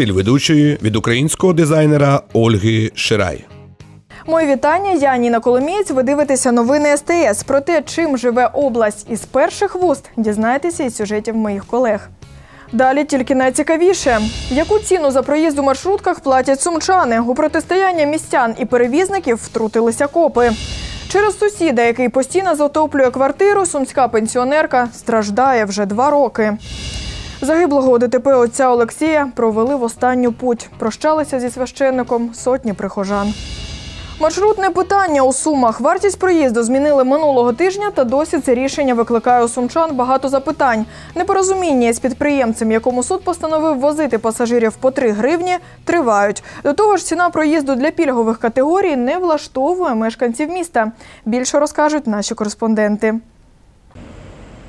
стиль ведучої від українського дизайнера Ольги Ширай. Мої вітання. Я Ніна Коломієць. Ви дивитеся новини СТС. Про те, чим живе область із перших вуст, дізнаєтеся із сюжетів моїх колег. Далі тільки найцікавіше. Яку ціну за проїзд у маршрутках платять сумчани? У протистояння містян і перевізників втрутилися копи. Через сусіда, який постійно затоплює квартиру, сумська пенсіонерка страждає вже два роки. Загиблого у ДТП отця Олексія провели в останню путь. Прощалися зі священником сотні прихожан. Маршрутне питання у Сумах. Вартість проїзду змінили минулого тижня, та досі це рішення викликає у сумчан багато запитань. Непорозуміння з підприємцем, якому суд постановив возити пасажирів по 3 гривні, тривають. До того ж, ціна проїзду для пільгових категорій не влаштовує мешканців міста. Більше розкажуть наші кореспонденти.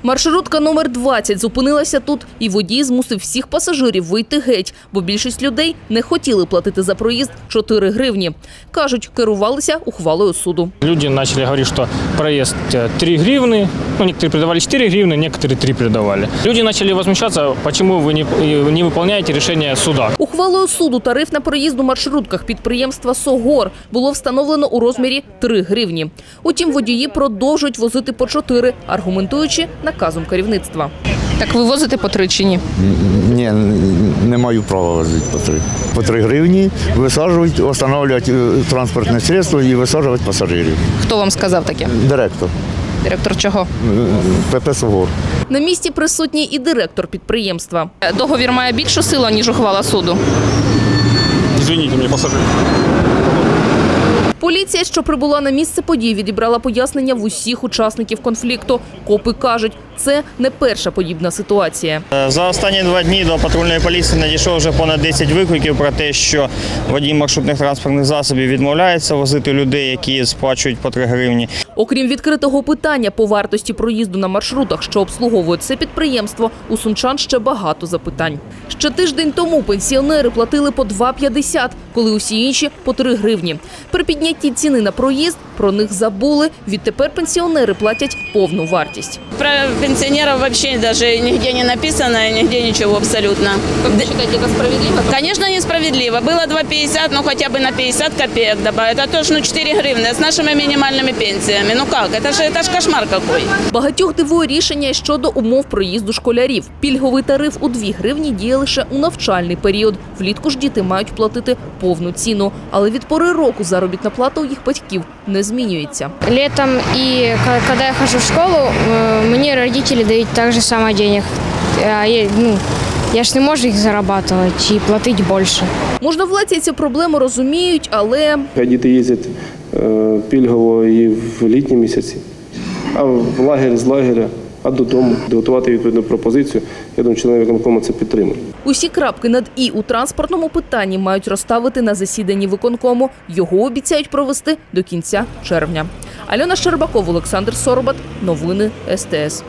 Маршрутка номер 20 зупинилася тут, і водій змусив всіх пасажирів вийти геть, бо більшість людей не хотіли платити за проїзд 4 гривні. Кажуть, керувалися ухвалою суду. Люди начали говорить, что проезд э, 3 гривны, ну, некоторые передавали 4 гривны, некоторые 3 передавали. Люди начали возмущаться, почему вы не, э, не выполняете решение суда. Ухвалою суду тариф на проїзд у маршрутках підприємства «Согор» було встановлено у розмірі 3 гривні. Утім, водії продовжують возити по 4, аргументуючи наказом керівництва. Так ви возите по три чи ні? Ні, не маю права возити по три. По три гривні висаджують, встановлюють е, транспортне средство і висаджують пасажирів. Хто вам сказав таке? Директор Директор чого? е, ПП «Сугор». На місці присутній і директор підприємства. Договір має більшу силу, ніж ухвала суду. Извините, мне пассажир. Поліція, що прибула на місце подій, відібрала пояснення в усіх учасників конфлікту. Копи кажуть, це не перша подібна ситуація. За останні два дні до патрульної поліції надійшло вже понад 10 викликів про те, що водій маршрутних транспортних засобів відмовляється возити людей, які сплачують по 3 гривні. Окрім відкритого питання по вартості проїзду на маршрутах, що обслуговують це підприємство, у сумчан ще багато запитань. Ще тиждень тому пенсіонери платили по 2,50, коли усі інші по 3 гривні. При піднятті ціни на проїзд про них забули. Відтепер пенсіонери платять повну вартість Про пенсионеров вообще даже нигде не написано, нигде ничего абсолютно. Как вы считаете, это справедливо? Конечно, несправедливо. Было 2,50, ну хотя бы на 50 копеек добавить. А то ж ну 4 гривны с нашими минимальными пенсиями. Ну как? Это же, это ж кошмар какой. Багатьох дивує рішення й щодо умов проїзду школярів. Пільговий тариф у 2 гривні діє лише у навчальний період. Влітку ж діти мають платити повну ціну. Але від пори року заробітна плата у їх батьків не змінюється. Летом и ко- когда я хожу в школу, э, мне родители дают так же самое денег. А я, ну, я ж не можу їх зарабатывать и платить більше. Можновладці цю проблему розуміють, але діти їздять е, пільгово і в літні місяці, а в лагерь з лагеря, а додому, готувати відповідну пропозицію. Я думаю, члени виконкому це підтримують. усі крапки над і у транспортному питанні мають розставити на засіданні виконкому. Його обіцяють провести до кінця червня. Альона Щербаков, Олександр Соробат. Новини СТС.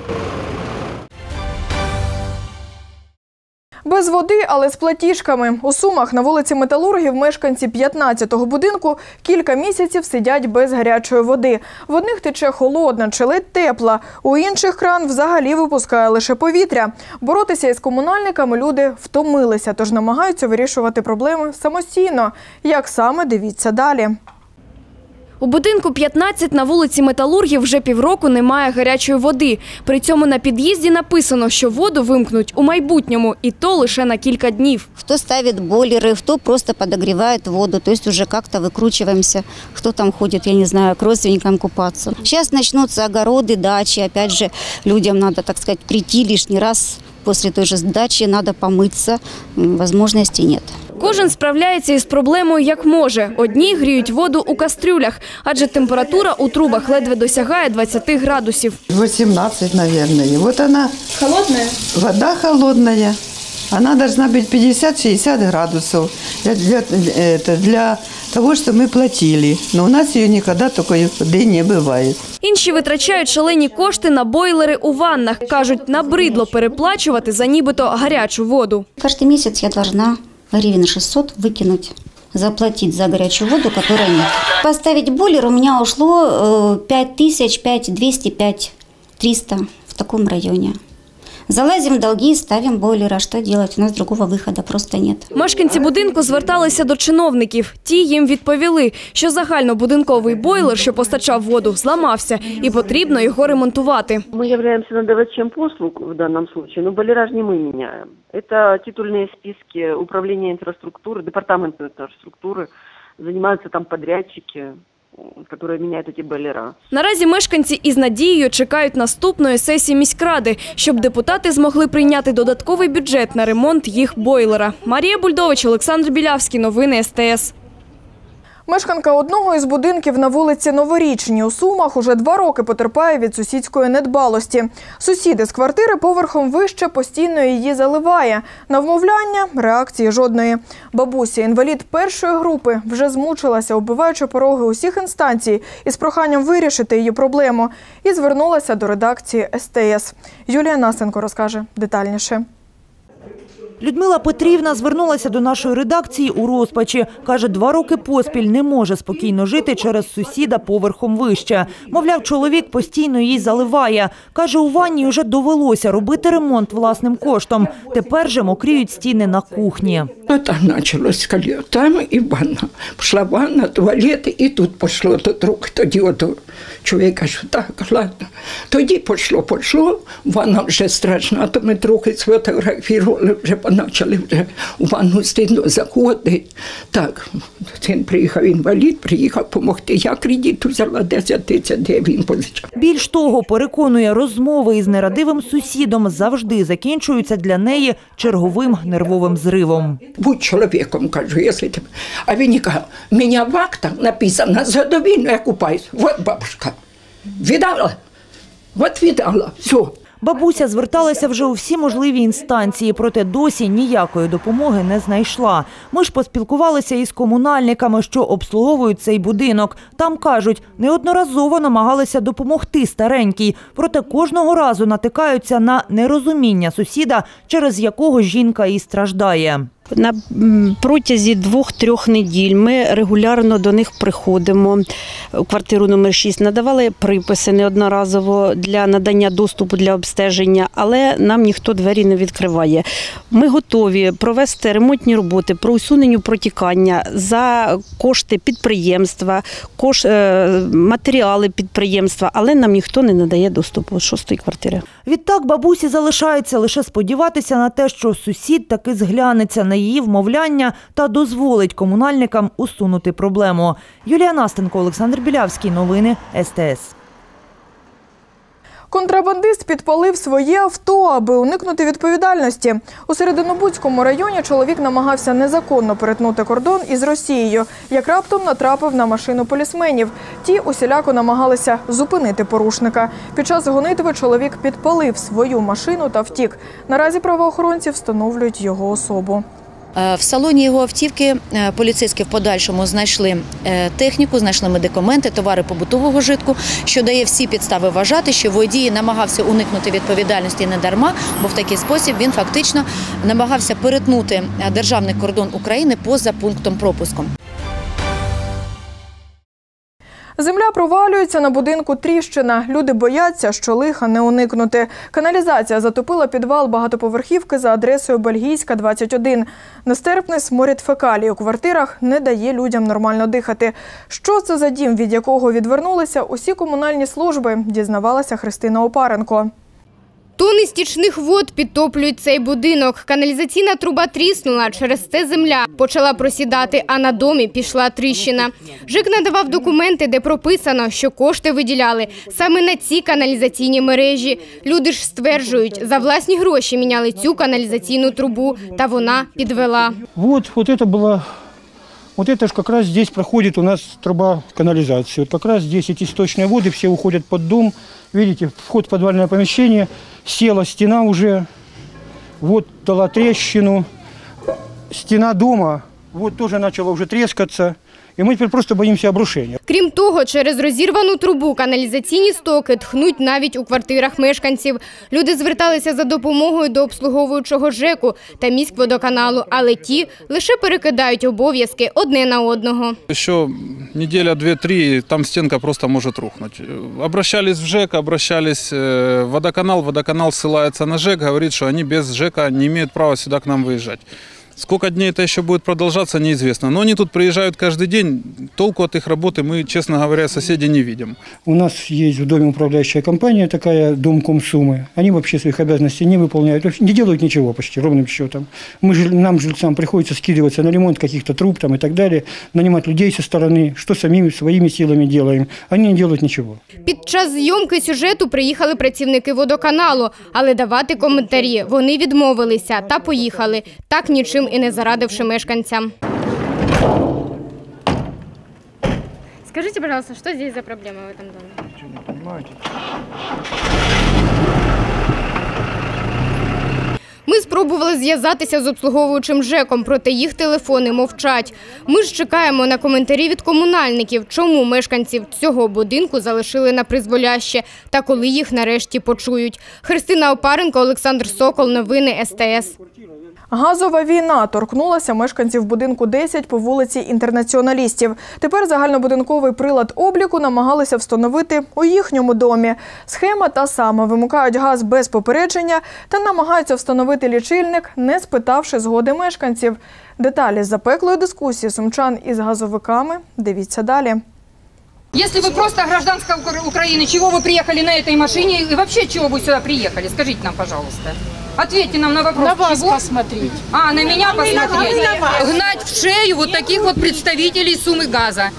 Без води, але з платіжками. У Сумах на вулиці Металургів мешканці 15-го будинку кілька місяців сидять без гарячої води. В одних тече холодна чи ледь тепла, у інших кран взагалі випускає лише повітря. Боротися із комунальниками люди втомилися, тож намагаються вирішувати проблеми самостійно. Як саме дивіться далі. У будинку 15 на вулиці Металургів вже півроку немає гарячої води. При цьому на під'їзді написано, що воду вимкнуть у майбутньому, і то лише на кілька днів. Кто ставит бойлеры, кто просто подогревает воду, то есть уже как-то выкручиваемся, кто там ходит, я не знаю, к родственникам купаться. Сейчас начнутся огороды, дачи, опять же, людям надо, так сказать, прийти лишний раз после той же дачи, надо помыться, М, возможности нет. Кожен справляється із проблемою як може. Одні гріють воду у кастрюлях, адже температура у трубах ледве досягає 20 градусів. 18, наверное. Вот она, Холодне? вода холодная. Она должна быть 50-60 градусов для, для, это, для того, что мы платили. Но у нас ее никогда такой воды не бывает. Інші витрачають шалені кошти на бойлери у ваннах. Кажуть, набридло переплачувати за нібито гарячу воду. Каждый месяц я должна гривен 600 выкинуть заплатить за горячую воду, которой нет. Поставить бойлер у меня ушло э, 5 тысяч, 5 200, 5 300 в таком районе. Залазим в долги, ставим бойлер. А что делать? У нас другого выхода просто нет. Мешканці будинку зверталися до чиновників. Ті їм відповіли, що загальнобудинковий бойлер, що постачав воду, зламався і потрібно його ремонтувати. Мы являемся надавачем послуг в данном случае, но бойлера же не мы меняем. Это титульные списки управления инфраструктуры, департамента инфраструктуры. Занимаются там подрядчики, м, которые міняють эти балера. Наразі мешканці із надією чекають наступної сесії міськради, щоб депутати змогли прийняти додатковий бюджет на ремонт їх бойлера. Марія Бульдович, Олександр Білявський. Новини СТС. Мешканка одного із будинків на вулиці Новорічній у Сумах уже два роки потерпає від сусідської недбалості. Сусіди з квартири поверхом вище постійно її заливає. На вмовляння реакції жодної. Бабуся, інвалід першої групи, вже змучилася, оббиваючи пороги усіх інстанцій із проханням вирішити її проблему. І звернулася до редакції СТС. Юлія Насенко розкаже детальніше. Людмила Петрівна звернулася до нашої редакції у розпачі. Каже, два роки поспіль не може спокійно жити через сусіда поверхом вище. Мовляв, чоловік постійно її заливає. Каже, у ванні вже довелося робити ремонт власним коштом. Тепер же мокріють стіни на кухні. Началось, коли там і ванна. Пішла ванна, туалет, і тут пішло то друг, тоді от чоловік каже, так, ладно. Тоді пішло, пішло, ванна вже страшна, то ми трохи сфотографували, вже почали вже у ванну стіну заходити. Так, син приїхав інвалід, приїхав допомогти. Я кредит взяла 10 тисяч, де він позичав. Більш того, переконує, розмови із нерадивим сусідом завжди закінчуються для неї черговим нервовим зривом. Будь чоловіком, кажу, якщо ти... А він каже, мене в актах написано, задовільно я купаюсь. Вот бабушка. Віддала? От віддала. Все. Бабуся зверталася вже у всі можливі інстанції, проте досі ніякої допомоги не знайшла. Ми ж поспілкувалися із комунальниками, що обслуговують цей будинок. Там кажуть, неодноразово намагалися допомогти старенькій, проте кожного разу натикаються на нерозуміння сусіда, через якого жінка і страждає. На протязі двох-трьох неділь ми регулярно до них приходимо у квартиру номер 6 надавали приписи неодноразово для надання доступу для обстеження, але нам ніхто двері не відкриває. Ми готові провести ремонтні роботи про усунення протікання за кошти підприємства, кош, е, матеріали підприємства, але нам ніхто не надає доступу до шостої квартири. Відтак бабусі залишається лише сподіватися на те, що сусід таки зглянеться на її вмовляння та дозволить комунальникам усунути проблему. Юлія Настенко, Олександр Білявський. Новини СТС. Контрабандист підпалив своє авто, аби уникнути відповідальності. У Серединобудському районі чоловік намагався незаконно перетнути кордон із Росією, як раптом натрапив на машину полісменів. Ті усіляко намагалися зупинити порушника. Під час гонитви чоловік підпалив свою машину та втік. Наразі правоохоронці встановлюють його особу. Е, В салоні його автівки е, поліцейські в подальшому знайшли е, техніку, знайшли медикаменти, товари побутового житку, що дає всі підстави вважати, що водій намагався уникнути відповідальності не дарма, бо в такий спосіб він фактично намагався перетнути державний кордон України поза пунктом пропуску. Земля провалюється на будинку Тріщина. Люди бояться, що лиха не уникнути. Каналізація затопила підвал багатоповерхівки за адресою Бельгійська, 21. Нестерпний сморід фекалій у квартирах не дає людям нормально дихати. Що це за дім, від якого відвернулися усі комунальні служби, дізнавалася Христина Опаренко. Тони стічних вод підтоплюють цей будинок. Каналізаційна труба тріснула, через це земля почала просідати, а на домі пішла тріщина. ЖИК надавав документи, де прописано, що кошти виділяли саме на ці каналізаційні мережі. Люди ж стверджують, за власні гроші міняли цю каналізаційну трубу, та вона підвела. Вот, вот это было, вот это же как раз здесь проходит у нас труба канализации. Вот как раз здесь эти сточные воды все уходят под дом. Видите, вход в подвальное помещение, села стена уже, вот дала трещину. Стена дома, вот тоже начала уже трескаться. И мы теперь просто боимся обрушения. Крім того, через розірвану трубу каналізаційні стоки тхнуть навіть у квартирах мешканців. Люди зверталися за допомогою до обслуговуючого ЖЕКу та міськводоканалу, але ті лише перекидають обов'язки одне на одного. Еще неделя, две, три, там стенка просто может рухнуть. Э, Обращались в ЖЭК, обращались э, в водоканал. Водоканал ссылается на ЖЭК, говорит, что они без ЖЭКа не имеют права сюда к нам выезжать. Сколько дней это еще будет продолжаться, неизвестно. Но они тут приезжают каждый день. Толку от их работы мы, честно говоря, соседи не видим. У нас есть в доме управляющая компания такая, Дом Комсумы. Они вообще своих обязанностей не выполняют, вообще не делают ничего почти, ровным счетом. Мы, жил- нам, жильцам, приходится скидываться на ремонт каких-то труб там и так далее, нанимать людей со стороны, что самими своими силами делаем. Они не делают ничего. Під час зйомки сюжету приїхали працівники водоканалу, але давати коментарі вони відмовилися та поїхали, так нічим і не зарадивши мешканцям. Скажите, пожалуйста, что здесь за проблема в этом доме? Ми спробували зв'язатися з обслуговуючим ЖЕКом, проте їх телефони мовчать. Ми ж чекаємо на коментарі від комунальників, чому мешканців цього будинку залишили на призволяще та коли їх нарешті почують. Христина Опаренко, Олександр Сокол, новини СТС. Газова війна торкнулася мешканців будинку 10 по вулиці інтернаціоналістів. Тепер загальнобудинковий прилад обліку намагалися встановити у їхньому домі. Схема та сама вимикають газ без попередження та намагаються встановити лічильник, не спитавши згоди мешканців. Деталі запеклої дискусії сумчан із газовиками. Дивіться далі. Если вы просто гражданская Укра- Украины, чего вы приехали на этой машине и вообще чего вы сюда приехали? Скажите нам, пожалуйста. Ответьте нам на вопрос. На вас чего? посмотреть. А, на меня А мы на- посмотреть. а мы на вас. Гнать в шею вот таких вот представителей суммы газа.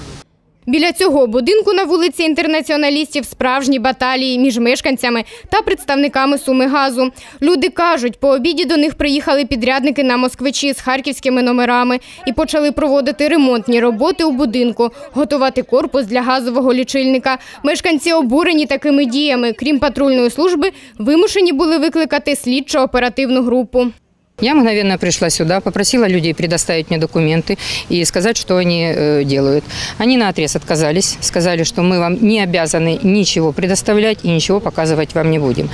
Біля цього будинку на вулиці інтернаціоналістів справжні баталії між мешканцями та представниками суми газу. Люди кажуть, по обіді до них приїхали підрядники на москвичі з харківськими номерами і почали проводити ремонтні роботи у будинку, готувати корпус для газового лічильника. Мешканці обурені такими діями. Крім патрульної служби, вимушені були викликати слідчо-оперативну групу. Я мгновенно пришла сюда, попросила людей предоставить мне документы и сказать, что они э, делают. Они на отрез отказались, сказали, что мы вам не обязаны ничего предоставлять и ничего показывать вам не будем.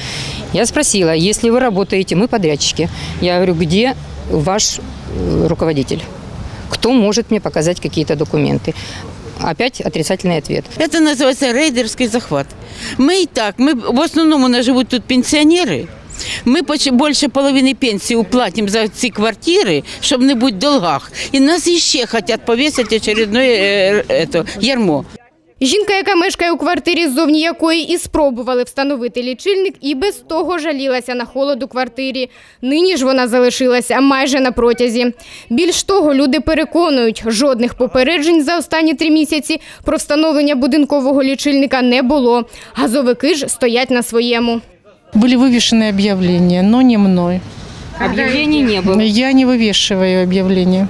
Я спросила, если вы работаете, мы подрядчики. Я говорю, где ваш э, руководитель? Кто может мне показать какие-то документы? Опять отрицательный ответ. Это называется рейдерский захват. Мы и так, мы в основном у нас живут тут пенсионеры. Ми більше половини пенсії уплатимо за ці квартири, щоб не бути в долгах. І нас іще хочуть повісити очередне е, ярмо. Жінка, яка мешкає у квартирі, ззовні якої і спробували встановити лічильник, і без того жалілася на холод у квартирі. Нині ж вона залишилася майже на протязі. Більш того, люди переконують, жодних попереджень за останні три місяці про встановлення будинкового лічильника не було. Газовики ж стоять на своєму. Были вывешены объявления, но не мной. Объявлений не было. Я не вывешиваю объявления.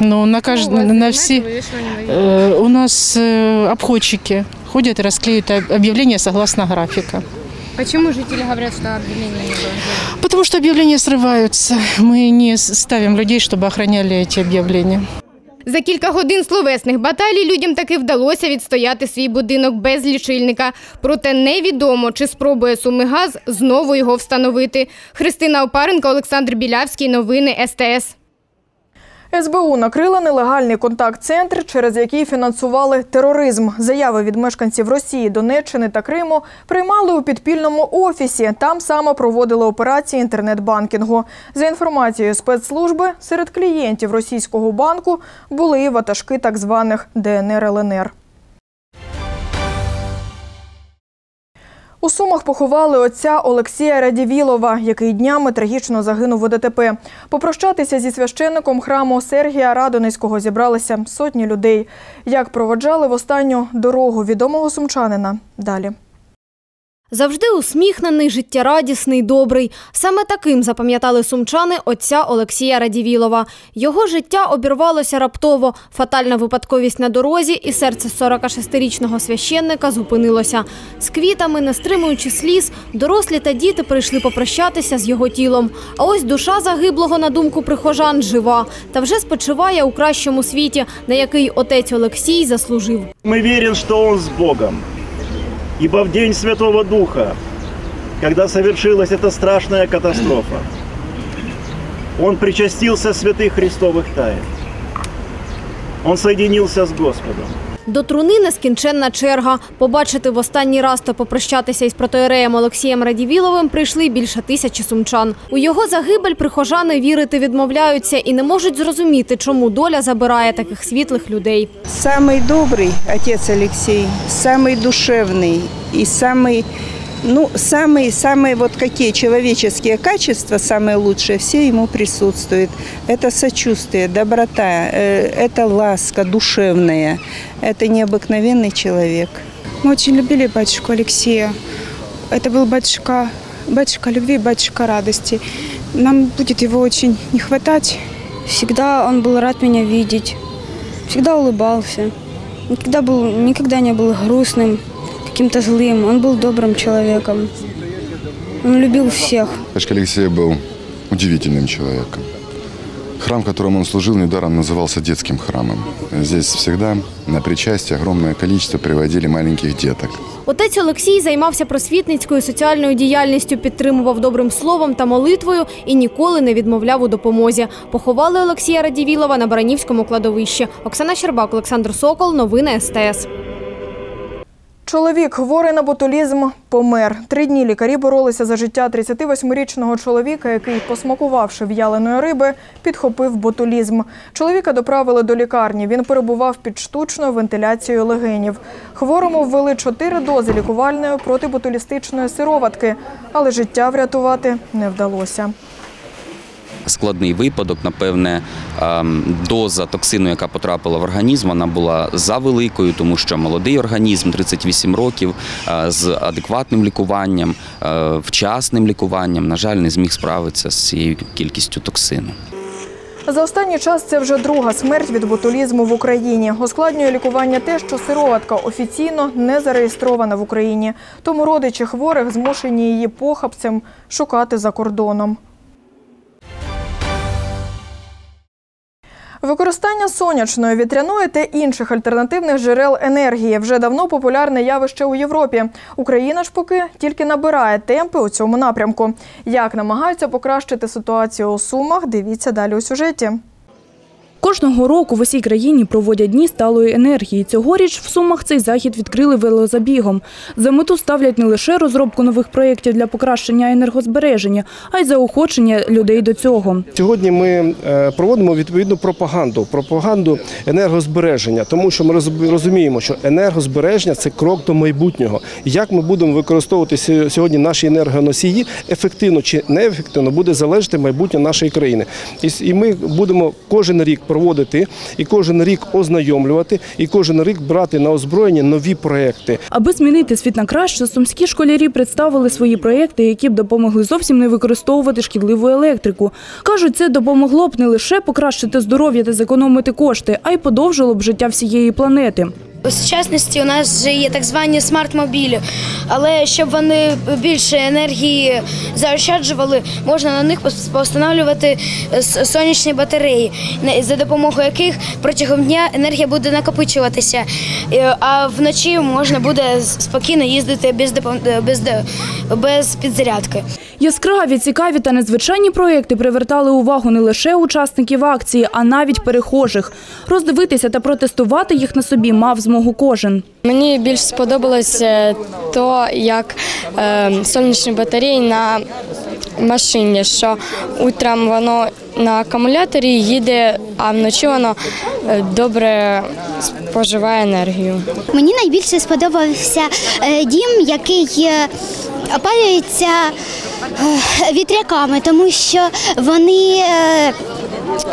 Но на кажд... на все Э, у нас э, обходчики ходят и расклеивают об- объявления согласно графика. Почему жители говорят, что объявления не было? Потому что объявления срываются. Мы не с- ставим людей, чтобы охраняли эти объявления. За кілька годин словесних баталій людям таки вдалося відстояти свій будинок без лічильника. Проте невідомо, чи спробує Сумигаз знову його встановити. Христина Опаренко, Олександр Білявський. Новини СТС. СБУ накрила нелегальний контакт-центр, через який фінансували тероризм. Заяви від мешканців Росії, Донеччини та Криму приймали у підпільному офісі. Там саме проводили операції інтернет-банкінгу. За інформацією спецслужби, серед клієнтів російського банку були ватажки так званих ДНР-ЛНР. У Сумах поховали отця Олексія Радівілова, який днями трагічно загинув у ДТП. Попрощатися зі священником храму Сергія Радонецького зібралися сотні людей. Як проводжали в останню дорогу відомого сумчанина? Далі. Завжди усміхнений, життєрадісний, добрий. Саме таким запам'ятали сумчани отця Олексія Радівілова. Його життя обірвалося раптово. Фатальна випадковість на дорозі, і серце 46-річного священника зупинилося. З квітами, не стримуючи сліз, дорослі та діти прийшли попрощатися з його тілом. А ось душа загиблого, на думку прихожан, жива та вже спочиває у кращому світі, на який отець Олексій заслужив. Мы верим, что Он с Богом. Ибо в день Святого Духа, когда совершилась эта страшная катастрофа, Он причастился святых Христовых тайн. Он соединился с Господом. До труни нескінченна черга. Побачити в останній раз та попрощатися із протоєреєм Олексієм Радівіловим прийшли більше тисячі сумчан. У його загибель прихожани вірити відмовляються і не можуть зрозуміти, чому доля забирає таких світлих людей. Самый добрый отец Алексей, самый душевный и самый, ну, самые, самые вот какие человеческие качества, самые лучшие, все ему присутствуют. Это сочувствие, доброта, э, это ласка душевная, это необыкновенный человек. Мы очень любили батюшку Алексея. Это был батюшка, батюшка любви, батюшка радости. Нам будет его очень не хватать. Всегда он был рад меня видеть, всегда улыбался, никогда, был, никогда не был грустным, каким-то злым. Он был добрым человеком. Он любил всех. Батюшка Алексей был удивительным человеком. Храм, в котором он служил, недаром назывался детским храмом. Здесь всегда на причастие огромное количество приводили маленьких деток. Отець Олексій займався просвітницькою соціальною діяльністю, підтримував добрим словом та молитвою і ніколи не відмовляв у допомозі. Поховали Олексія Радівілова на Баранівському кладовищі. Оксана Щербак, Олександр Сокол. Новини СТС. Чоловік, хворий на ботулізм, помер. Три дні лікарі боролися за життя 38-річного чоловіка, який, посмакувавши в'яленої риби, підхопив ботулізм. Чоловіка доправили до лікарні. Він перебував під штучною вентиляцією легенів. Хворому ввели чотири дози лікувальної протиботулістичної сироватки, але життя врятувати не вдалося. Складний випадок. Напевне, ем, доза токсину, яка потрапила в організм, вона була завеликою, тому що молодий організм, 38 років, е, з адекватним лікуванням, е, вчасним лікуванням, на жаль, не зміг справитися з цією кількістю токсину. За останній час це вже друга смерть від ботулізму в Україні. Ускладнює лікування те, що сироватка офіційно не зареєстрована в Україні. Тому родичі хворих змушені її похабцем шукати за кордоном. Використання сонячної, вітряної та інших альтернативних джерел енергії вже давно популярне явище у Європі. Україна ж поки тільки набирає темпи у цьому напрямку. Як намагаються покращити ситуацію у Сумах, дивіться далі у сюжеті. Кожного року в усій країні проводять дні сталої енергії. Цьогоріч в Сумах цей захід відкрили велозабігом. За мету ставлять не лише розробку нових проєктів для покращення енергозбереження, а й заохочення людей до цього. Сьогодні ми е, проводимо відповідну пропаганду, пропаганду енергозбереження, тому що ми роз- розуміємо, що енергозбереження це крок до майбутнього. Як ми будемо використовувати сьо- сьогодні наші енергоносії ефективно чи неефективно, буде залежати майбутнє нашої країни. І ми будемо кожен рік проводити і кожен рік ознайомлювати, і кожен рік брати на озброєння нові проекти. Аби змінити світ на краще, сумські школярі представили свої проекти, які б допомогли зовсім не використовувати шкідливу електрику. Кажуть, це допомогло б не лише покращити здоров'я та зекономити кошти, а й подовжило б життя всієї планети. У сучасності у нас вже є так звані смарт-мобілі, але щоб вони більше енергії заощаджували, можна на них пос- постановлювати сонячні батареї, за допомогою яких протягом дня енергія буде накопичуватися, Е, а вночі можна буде спокійно їздити без, допом- без, без підзарядки. Яскраві, цікаві та незвичайні проєкти привертали увагу не лише учасників акції, а навіть перехожих. Роздивитися та протестувати їх на собі мав змогу кожен. Мені більш сподобалося то, як е, сонячні батареї на машині, що утром воно на акумуляторі їде, а вночі воно е, добре споживає енергію. Мені найбільше сподобався е, дім, який е, опалюється е, вітряками, тому що вони.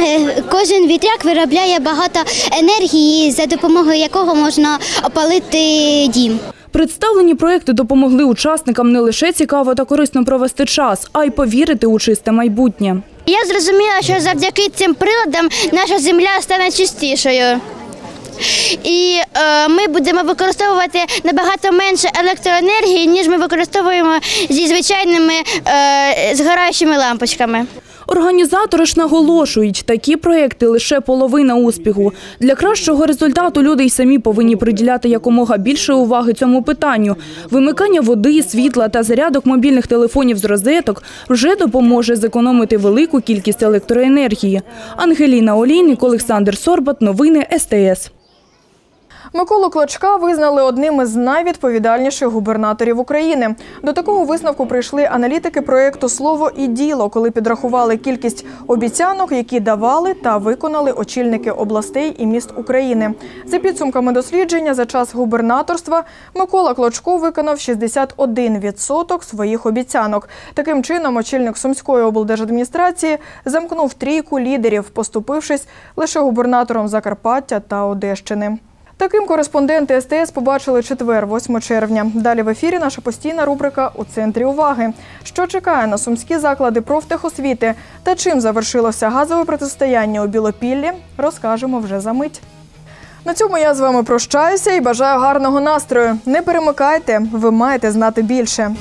Е, Кожен вітряк виробляє багато енергії, за допомогою якого можна опалити дім. Представлені проекти допомогли учасникам не лише цікаво та корисно провести час, а й повірити у чисте майбутнє. Я зрозуміла, що завдяки цим приладам наша земля стане чистішою. І е, ми будемо використовувати набагато менше електроенергії, ніж ми використовуємо зі звичайними е, згораючими лампочками. Організатори ж наголошують, такі проекти лише половина успіху. Для кращого результату люди й самі повинні приділяти якомога більше уваги цьому питанню. Вимикання води, світла та зарядок мобільних телефонів з розеток вже допоможе зекономити велику кількість електроенергії. Ангеліна Олійник, Олександр Сорбат. Новини СТС. Миколу Клочка визнали одним із найвідповідальніших губернаторів України. До такого висновку прийшли аналітики проєкту Слово і діло, коли підрахували кількість обіцянок, які давали та виконали очільники областей і міст України. За підсумками дослідження, за час губернаторства Микола Клочко виконав 61% своїх обіцянок. Таким чином, очільник Сумської облдержадміністрації замкнув трійку лідерів, поступившись лише губернатором Закарпаття та Одещини. Таким кореспонденти СТС побачили четвер, 8 червня. Далі в ефірі наша постійна рубрика у центрі уваги. Що чекає на сумські заклади профтехосвіти та чим завершилося газове протистояння у Білопіллі, розкажемо вже за мить. На цьому я з вами прощаюся і бажаю гарного настрою. Не перемикайте, ви маєте знати більше.